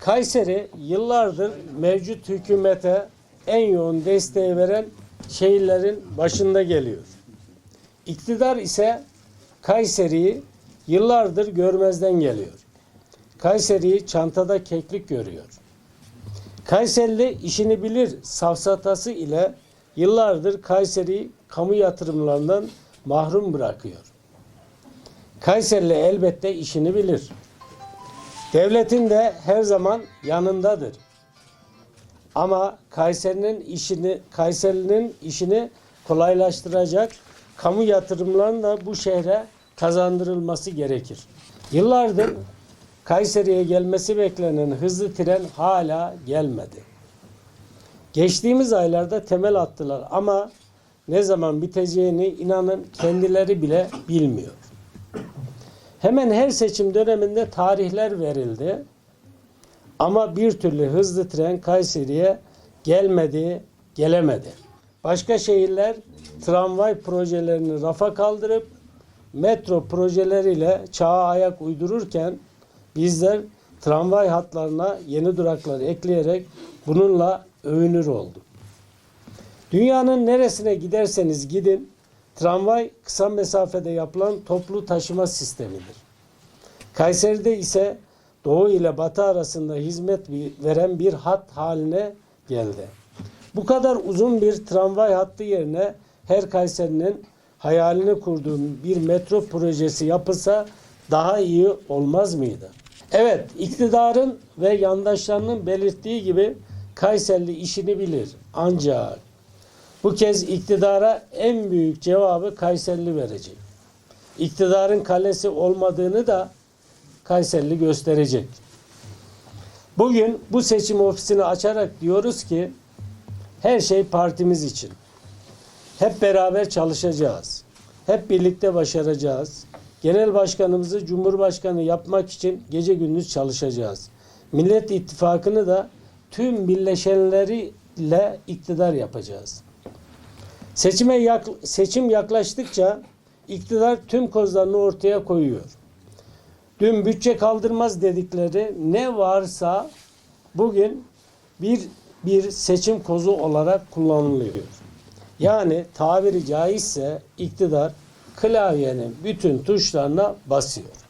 Kayseri yıllardır mevcut hükümete en yoğun desteği veren şehirlerin başında geliyor. İktidar ise Kayseri'yi yıllardır görmezden geliyor. Kayseri'yi çantada keklik görüyor. Kayserili işini bilir safsatası ile yıllardır Kayseri'yi kamu yatırımlarından mahrum bırakıyor. Kayserili elbette işini bilir. Devletin de her zaman yanındadır. Ama Kayseri'nin işini Kayseri'nin işini kolaylaştıracak kamu yatırımlarının da bu şehre kazandırılması gerekir. Yıllardır Kayseri'ye gelmesi beklenen hızlı tren hala gelmedi. Geçtiğimiz aylarda temel attılar ama ne zaman biteceğini inanın kendileri bile bilmiyor. Hemen her seçim döneminde tarihler verildi. Ama bir türlü hızlı tren Kayseri'ye gelmedi, gelemedi. Başka şehirler tramvay projelerini rafa kaldırıp metro projeleriyle çağa ayak uydururken bizler tramvay hatlarına yeni duraklar ekleyerek bununla övünür olduk. Dünyanın neresine giderseniz gidin, tramvay kısa mesafede yapılan toplu taşıma sistemidir. Kayseri'de ise doğu ile batı arasında hizmet veren bir hat haline geldi. Bu kadar uzun bir tramvay hattı yerine her Kayseri'nin hayalini kurduğu bir metro projesi yapılsa daha iyi olmaz mıydı? Evet, iktidarın ve yandaşlarının belirttiği gibi Kayserili işini bilir. Ancak bu kez iktidara en büyük cevabı Kayserili verecek. İktidarın kalesi olmadığını da Kayserili gösterecek. Bugün bu seçim ofisini açarak diyoruz ki her şey partimiz için. Hep beraber çalışacağız. Hep birlikte başaracağız. Genel başkanımızı Cumhurbaşkanı yapmak için gece gündüz çalışacağız. Millet İttifakı'nı da tüm birleşenleriyle iktidar yapacağız. Seçime yak, seçim yaklaştıkça iktidar tüm kozlarını ortaya koyuyor. Dün bütçe kaldırmaz dedikleri ne varsa bugün bir bir seçim kozu olarak kullanılıyor. Yani tabiri caizse iktidar klavyenin bütün tuşlarına basıyor.